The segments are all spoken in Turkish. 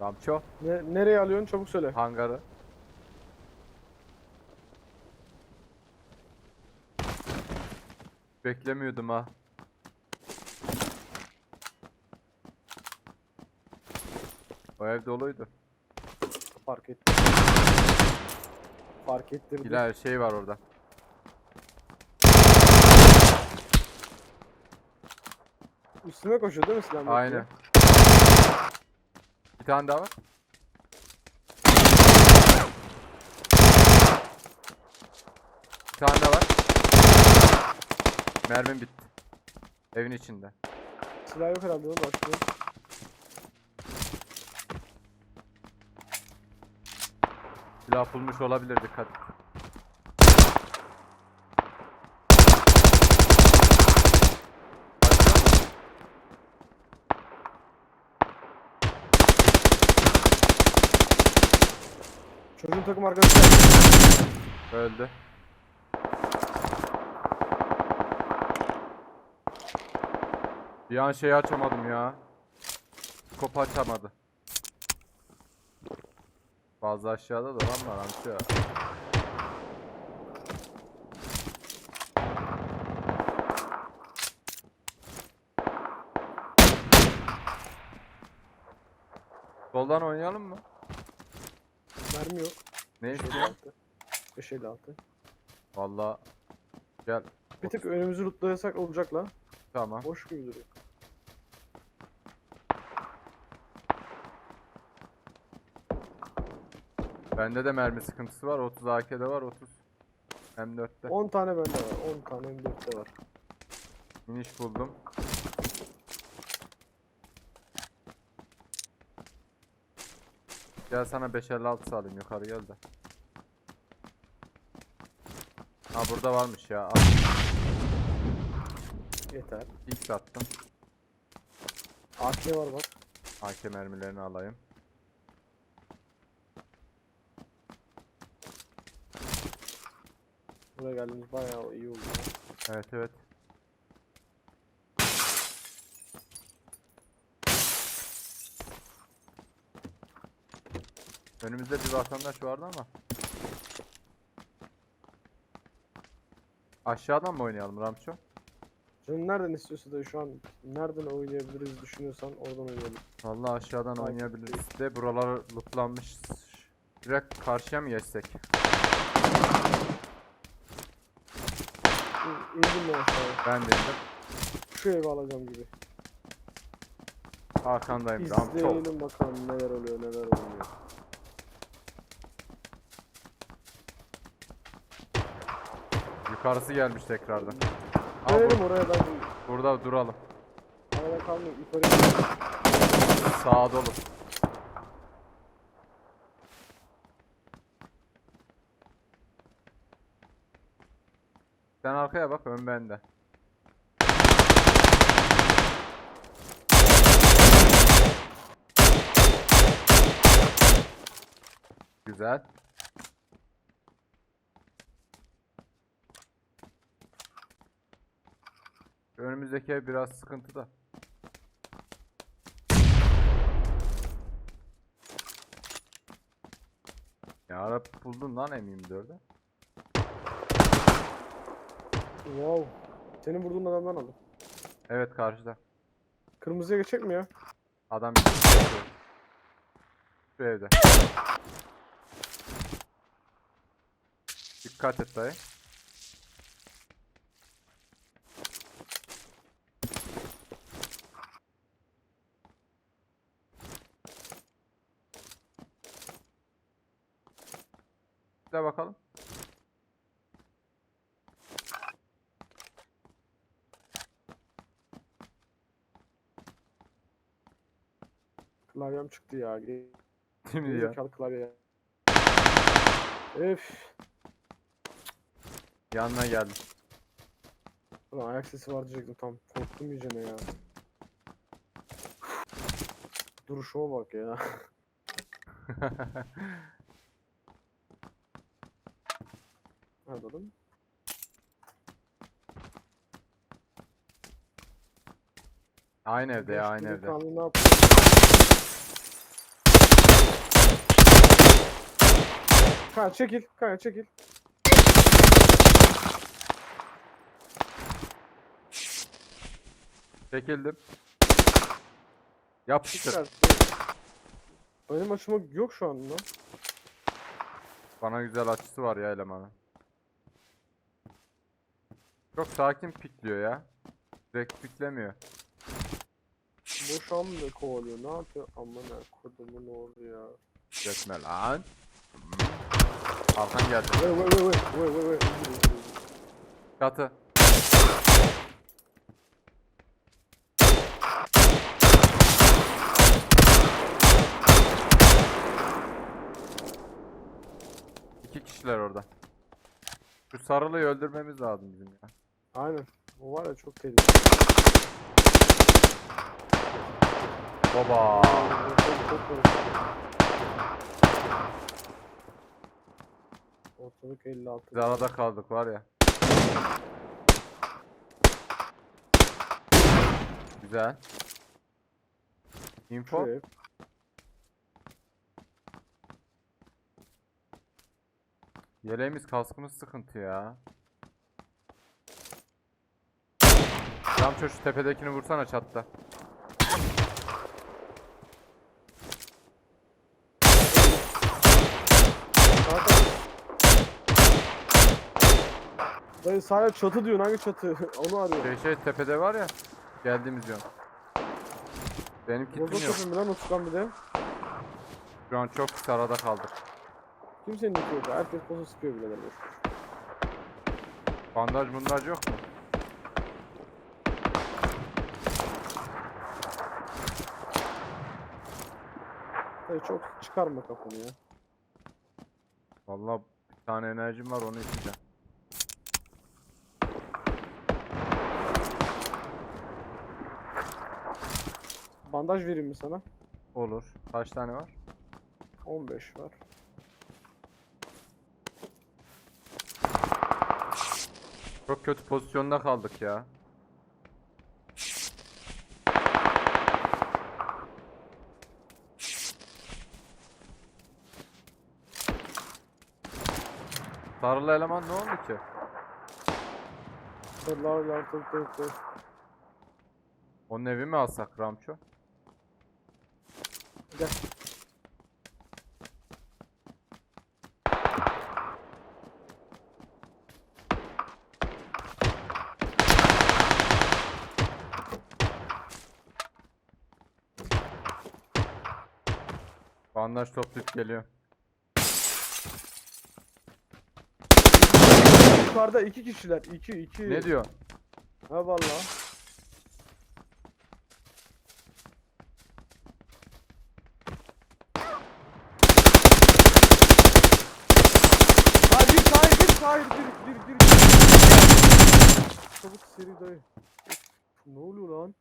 Ramço. Ne, nereye alıyorsun çabuk söyle. Hangarı. Beklemiyordum ha. O ev doluydu. Fark ettim. Fark ettirdim. İler şey var orada. Üstüme koşuyor değil mi silah? Aynen. Bir tane daha var. Bir tane daha var. Mermim bitti. Evin içinde. Silah yok herhalde oğlum başka. Silah bulmuş olabilir dikkat. et. Takım arkadaşı. Öldü. Bir an şeyi açamadım ya. Kopu açamadı. Fazla aşağıda da lan var amca. Soldan oynayalım mı? Mermi yok. Ne 556. istiyorsun? 556. Valla gel. Bir tık önümüzü lootlayasak olacak lan. Tamam. Boş gibi duruyor. Bende de mermi sıkıntısı var. 30 AK'de var. 30 M4'te. 10 tane bende var. 10 tane M4'te var. Finish buldum. Gel sana 556 salayım yukarı gel de. Ha burada varmış ya. Al, Yeter. X attım. AK var bak. AK mermilerini alayım. Buraya geldiğimiz bayağı iyi oldu. Evet evet. Önümüzde bir vatandaş vardı ama. Aşağıdan mı oynayalım Ramço? Canım nereden istiyorsa da şu an nereden oynayabiliriz düşünüyorsan oradan oynayalım. Vallahi aşağıdan Takip oynayabiliriz de buralar lootlanmış. Direkt karşıya mı geçsek? İndim ben aşağıya. Ben de indim. Şu evi alacağım gibi. Arkandayım Ramço. İzleyelim bakalım neler oluyor neler oluyor. Yukarısı gelmiş tekrardan. Bu- oraya ben burada duralım. arada kalmayayım yukarı. Sağa dolu. Sen arkaya bak ön bende. Güzel. Önümüzdeki ev biraz sıkıntıda. Ya ara buldun lan M24'ü. Wow. Senin vurduğun adamdan aldım. Evet karşıda. Kırmızıya geçecek mi ya? Adam bir şey yapıyor. Şu evde. Dikkat et dayı. Bir de bakalım. Klavyem çıktı ya. Değil mi ya? Gerizekalı klavye. Öf. Yanına geldim. Ulan ayak sesi var diyecektim tam. Korktum iyicene ya. Duruşuma bak ya. Nerede oğlum? aynı evde ya aynı evde. ne yapıyor? Kanka çekil. Kanka çekil. Çekildim. Yapıştır. Benim açıma yok şu an lan. Bana güzel açısı var ya elemanın. Çok sakin pikliyor ya. Direkt piklemiyor. Boş an da kovalıyor. Ne yapıyor? Aman ha kodumun oğlu ya. Geçme lan. Arkan geldi. Vay vay vay vay vay vay. Katı. İki kişiler orada. Şu sarılıyı öldürmemiz lazım bizim ya. Aynen. O var ya çok tehlikeli. Baba. Çok- çok karışık. Ortalık 56. Biz arada kaldık var ya. Güzel. Info. Şuraya. Yeleğimiz kaskımız sıkıntı ya. Ramço şu tepedekini vursana çatta. Kanka. Dayı sahaya çatı diyorsun hangi çatı? Onu arıyor. Şey şey tepede var ya. Geldiğimiz yön. Benim kitim Rozok yok. yapayım lan Utkan bir de. Şu an çok pis arada kaldık. Kimsenin niki yok. Herkes posa sıkıyor bile boş. Bandaj bundaj yok mu? Dayı çok çıkarma kafanı ya. Vallahi bir tane enerjim var onu içeceğim. Bandaj vereyim mi sana? Olur. Kaç tane var? 15 var. Çok kötü pozisyonda kaldık ya. Sarılı eleman ne oldu ki? Sırlar lar tık tık tık. Onun evi mi alsak Ramço? Gel. Bandaj toplayıp geliyor. Yukarıda iki kişiler. iki iki. Ne diyor? Ha valla. Seri dayı. Ne oluyor lan?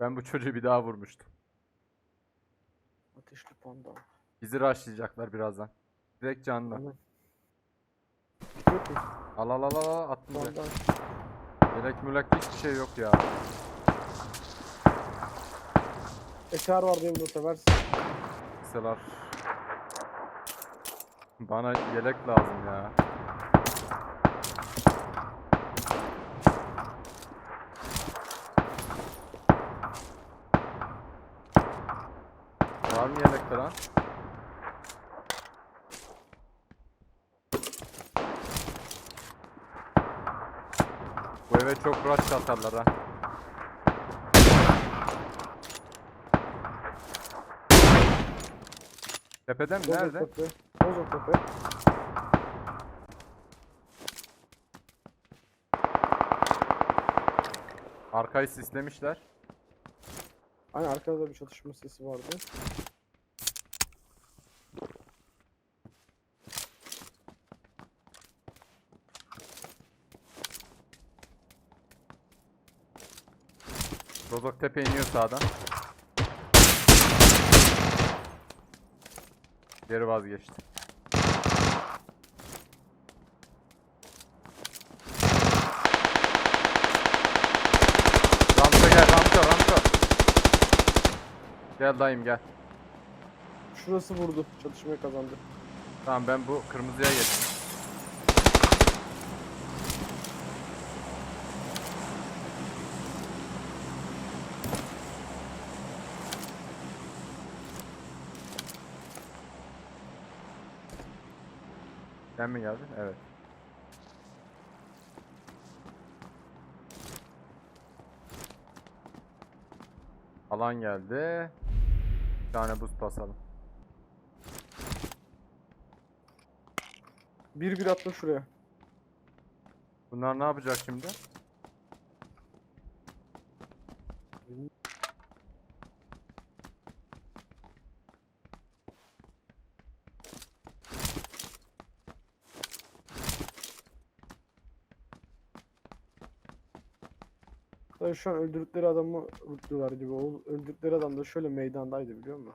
Ben bu çocuğu bir daha vurmuştum. Ateşli panda. Bizi rushlayacaklar birazdan. Direkt canlı. Aynen. Al al al al al attım direkt. Yelek mülek hiçbir şey yok ya. Eser var diye bunu seversin. Kısalar. Bana yelek lazım ya. Var mı yelek falan? Bu eve çok rush atarlar ha. Tepeden mi? Nerede? Tepe. Bozok tepe. Arkayı sislemişler. Hani arkada da bir çatışma sesi vardı. Rozok tepe iniyor sağdan. Geri vazgeçti. Rampa gel, rampa, rampa. Gel dayım gel. Şurası vurdu. Çatışmayı kazandı. Tamam ben bu kırmızıya geçtim. Sen mi geldin? Evet. Alan geldi. Bir tane buz basalım. Bir bir attım şuraya. Bunlar ne yapacak şimdi? Dayı şu an öldürdükleri adamı vurdular gibi. O öldürdükleri adam da şöyle meydandaydı biliyor musun?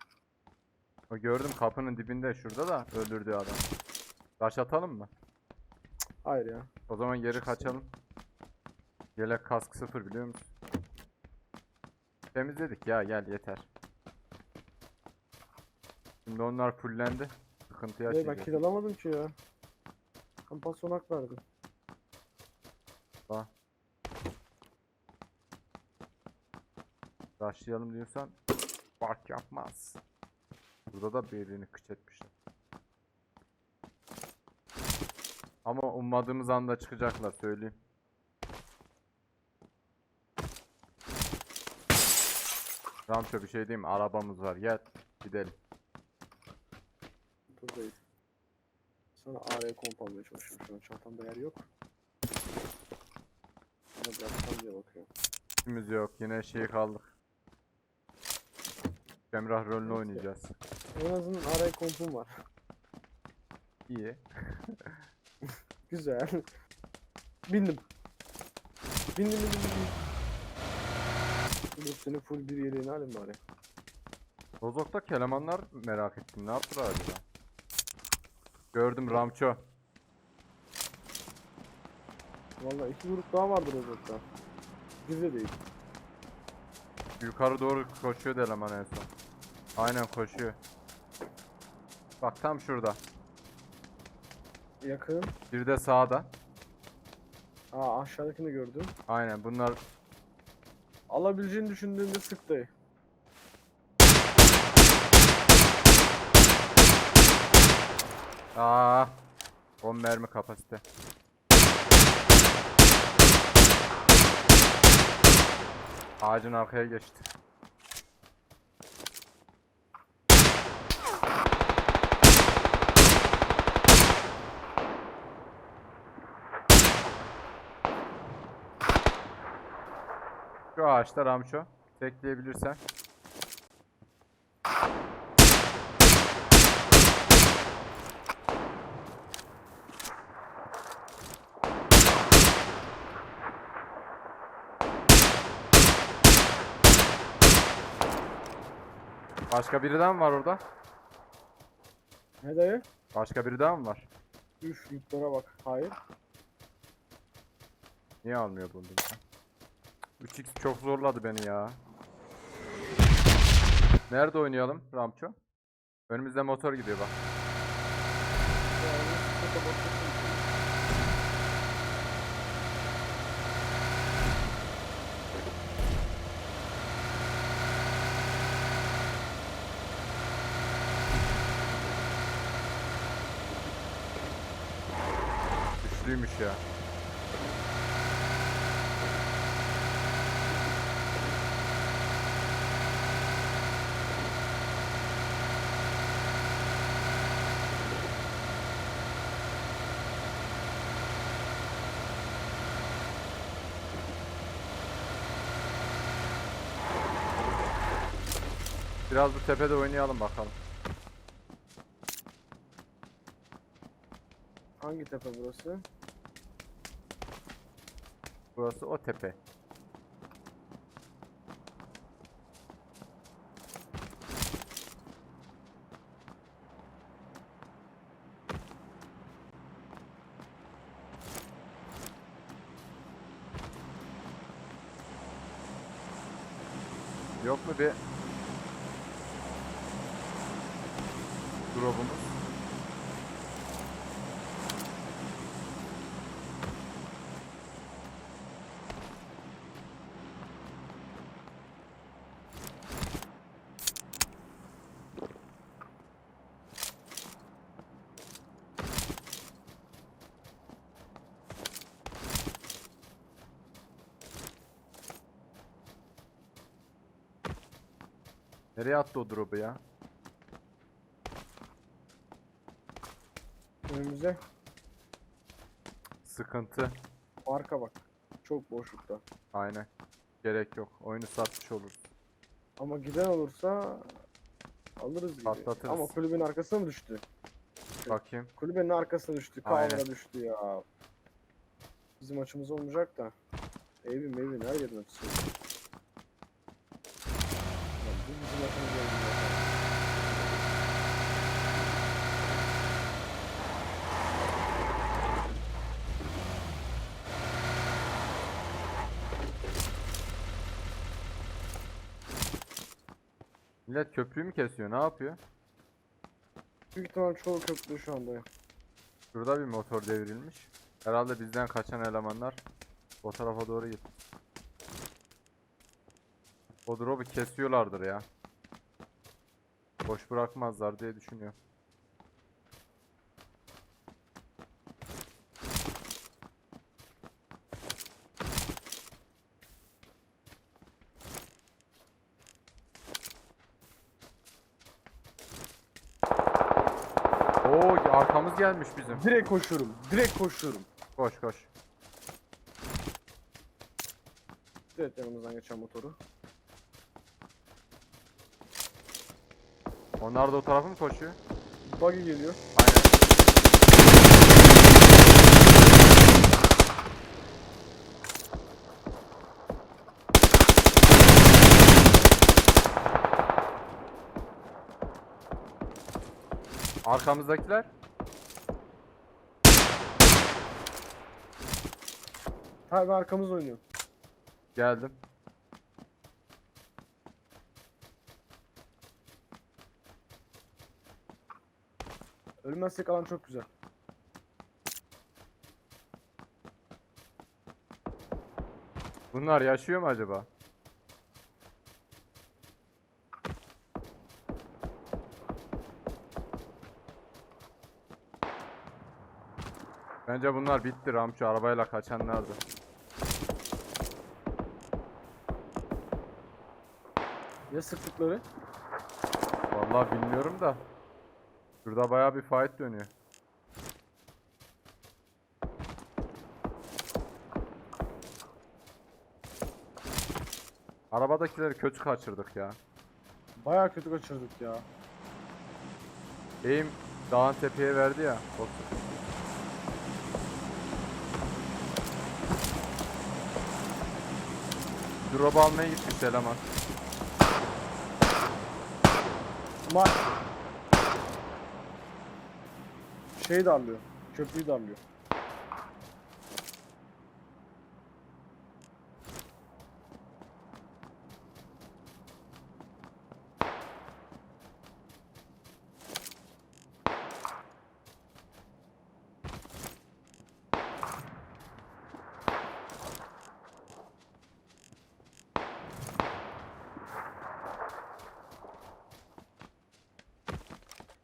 O gördüm kapının dibinde şurada da öldürdüğü adam. Taş atalım mı? Hayır ya. O zaman geri kaçalım. Yelek kask sıfır biliyor musun? Temizledik ya gel yeter. Şimdi onlar fullendi. Sıkıntı Dayı ben yaşayacağız. kill alamadım ki ya. Hak verdim. Bak. Başlayalım diyorsan fark yapmaz. Burada da birini kıç etmişler. Ama ummadığımız anda çıkacaklar söyleyeyim. Ramço bir şey diyeyim mi? Arabamız var gel gidelim. Buradayız. Sana araya komp almaya çalışıyorum şu an. Çantamda yer yok. Ama diye bakıyorum. İşimiz yok yine şey kaldık. Emrah rolünü oynayacağız. En azından araya kompum var. İyi. Güzel. Bindim. Bindim bindim bindim. Senin full bir yeleğini alayım bari. Rozok'taki elemanlar merak ettim. Ne yaptılar acaba? Gördüm Ramço. Vallahi iki grup daha vardır. Bir de değil. Yukarı doğru koşuyordu eleman en son. Aynen koşuyor. Bak tam şurada. Yakın. Bir de sağda. Aa aşağıdakini gördüm. Aynen bunlar Alabileceğini düşündüğümde sık dayı. Aa, 10 mermi kapasite. Ağacın arkaya geçti. Şu ağaçta Ramço. Tekleyebilirsen. Başka biri daha mı var orada? Ne dayı? Başka biri daha mı var? Üf lootlara bak. Hayır. Niye almıyor bunu? 3x çok zorladı beni ya. Nerede oynayalım Ramço? Önümüzde motor gidiyor bak. Güçlüymüş ya. Biraz bu tepede oynayalım bakalım. Hangi tepe burası? Burası o tepe. Yok mu bir drop'umuz. Nereye attı o drop'u ya? Önümüze Sıkıntı. arka bak. Çok boşlukta. Aynen. Gerek yok. Oyunu satmış oluruz. Ama giden olursa alırız gibi. Patlatırız. Ama kulübenin arkasına mı düştü? Bakayım. Kulübenin arkasına düştü. Kavra düştü ya. Bizim açımız olmayacak da. Evim evim her yerden atışıyor. Bizim açımız olmayacak. Millet köprüyü mü kesiyor? Ne yapıyor? Büyük ihtimal çoğu köprü şu anda. Şurada bir motor devrilmiş. Herhalde bizden kaçan elemanlar o tarafa doğru gitti. O drop'u kesiyorlardır ya. Boş bırakmazlar diye düşünüyorum. Oo arkamız gelmiş bizim. Direkt koşuyorum. Direkt koşuyorum. Koş koş. Direkt yanımızdan geçen motoru. Onlar da o tarafa mı koşuyor? Buggy geliyor. Aynen. Arkamızdakiler? Hayır ben arkamız oynuyor. Geldim. Ölmezsek alan çok güzel. Bunlar yaşıyor mu acaba? Bence bunlar bitti Ramço arabayla kaçanlardı. Ya sıktıkları? Vallahi bilmiyorum da. Şurada bayağı bir fight dönüyor. Arabadakileri kötü kaçırdık ya. Baya kötü kaçırdık ya. Eğim dağın tepeye verdi ya. sıkıntı. Drop almaya gitmiş eleman. Mar. Şey darlıyor. Köprüyü darlıyor.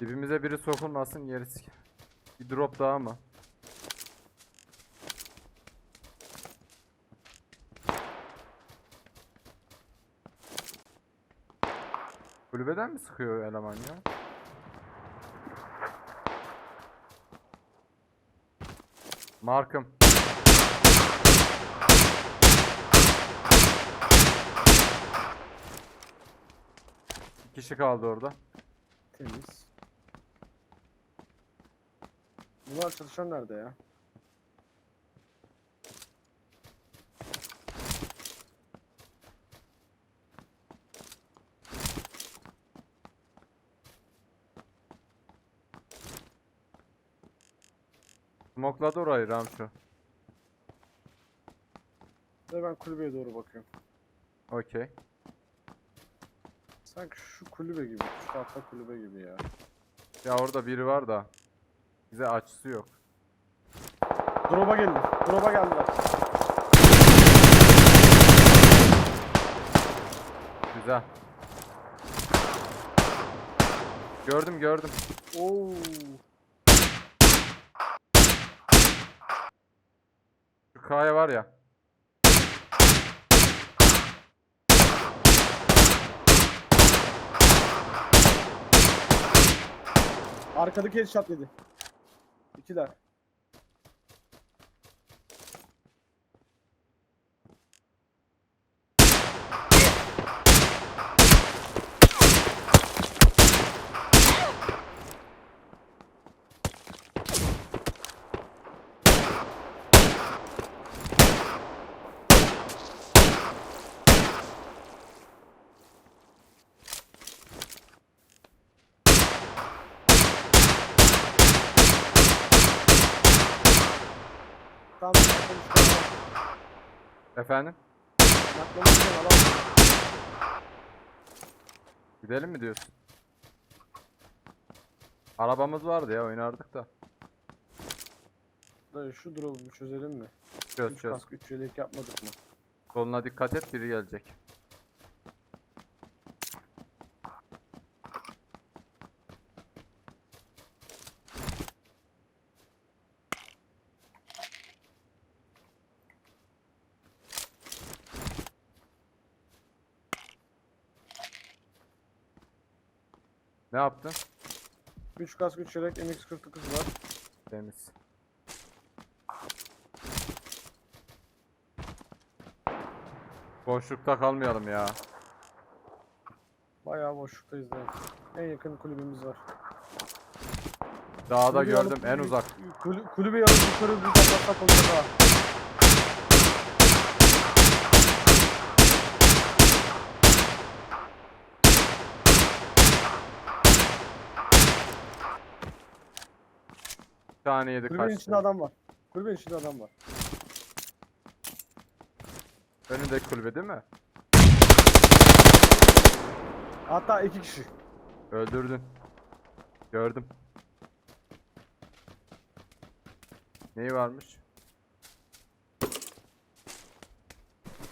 Dibimize biri sokulmasın gerisi. Bir drop daha mı? Kulübeden mi sıkıyor eleman ya? Markım. Bir kişi kaldı orada. Temiz. Bunlar çalışan nerede ya? Smokladı orayı Ramço. Ve ben kulübeye doğru bakıyorum. Okey. Sanki şu kulübe gibi. Şu tahta kulübe gibi ya. Ya orada biri var da bize açısı yok. Drop'a geldi. Drop'a geldiler. Güzel. Gördüm gördüm. Oo. Şu kaya var ya. Arkadaki headshot yedi. İkiler. Efendim? Alalım. Gidelim mi diyorsun? Arabamız vardı ya oynardık da. Dayı şu drop'u çözelim mi? Çöz 3 çöz. kask 3 yelek yapmadık mı? Soluna dikkat et biri gelecek. Ne yaptın? 3 kask 3 yelek MX-49 var. Temiz. Boşlukta kalmayalım ya. Bayağı boşluktayız dayı. En yakın kulübümüz var. Dağda Kulübeyi gördüm alıp- en uzak. Kulü, kulübeyi alıp yukarı bir patlatsak olacak ha. Yedi Kulübenin kaçtı. içinde adam var. Kulübenin içinde adam var. Önündeki kulübe değil mi? Hatta iki kişi. Öldürdün. Gördüm. Neyi varmış?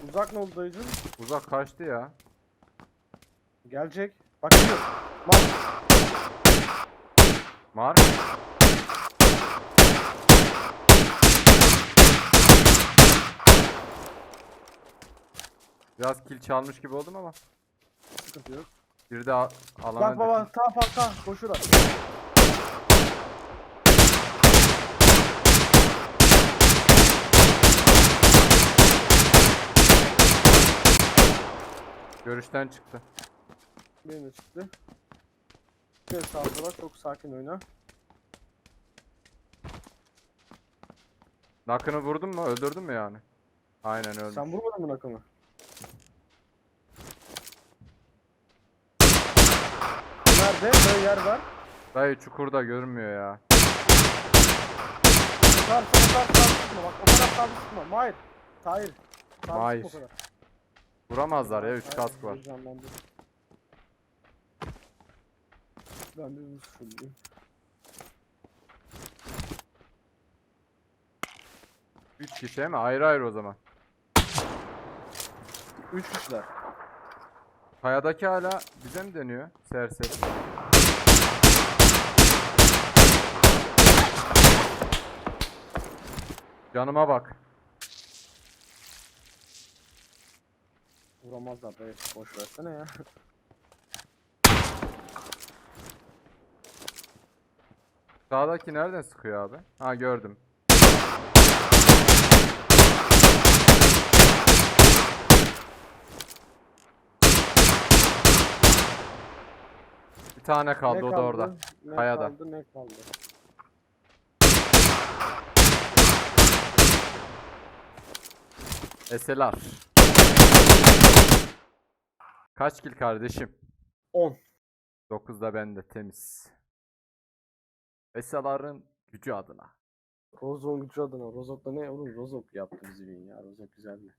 Uzak ne oldu dayıcım? Uzak kaçtı ya. Gelecek. Bak geliyor. Bak. Var. Biraz kill çalmış gibi oldum ama. Sıkıntı yok. Bir de a- alana Bak baba ta ta koşuyorlar. Görüşten çıktı. Benim de çıktı. Bir sağda var çok sakin oyna. Nakını vurdun mu? Öldürdün mü yani? Aynen öldü. Sen vurmadın mı nakımı? Nerede? Böyle yer var. Dayı çukurda görünmüyor ya. Sar sar sar sar sıkma bak o kadar sağ sıkma. Mahir. Tahir. Sağ Mahir. o kadar. Vuramazlar ya 3 Tahir, kask var. Ben de bunu söyleyeyim. Üç kişi mi? Ayrı ayrı o zaman. Üç kişiler. Kayadaki hala bize mi deniyor? Serseri. Canıma bak. Vuramazlar be. Boş versene ya. Sağdaki nereden sıkıyor abi? Ha gördüm. Bir tane kaldı Ne o da orada. Ne Kayada. kaldı ne kaldı. Eseler. Kaç kill kardeşim? 10. 9 da bende temiz. Eseların gücü adına. Rozok gücü adına. Rozok'ta ne oğlum? Rozok yaptı bizi ya. Rozok güzeldi.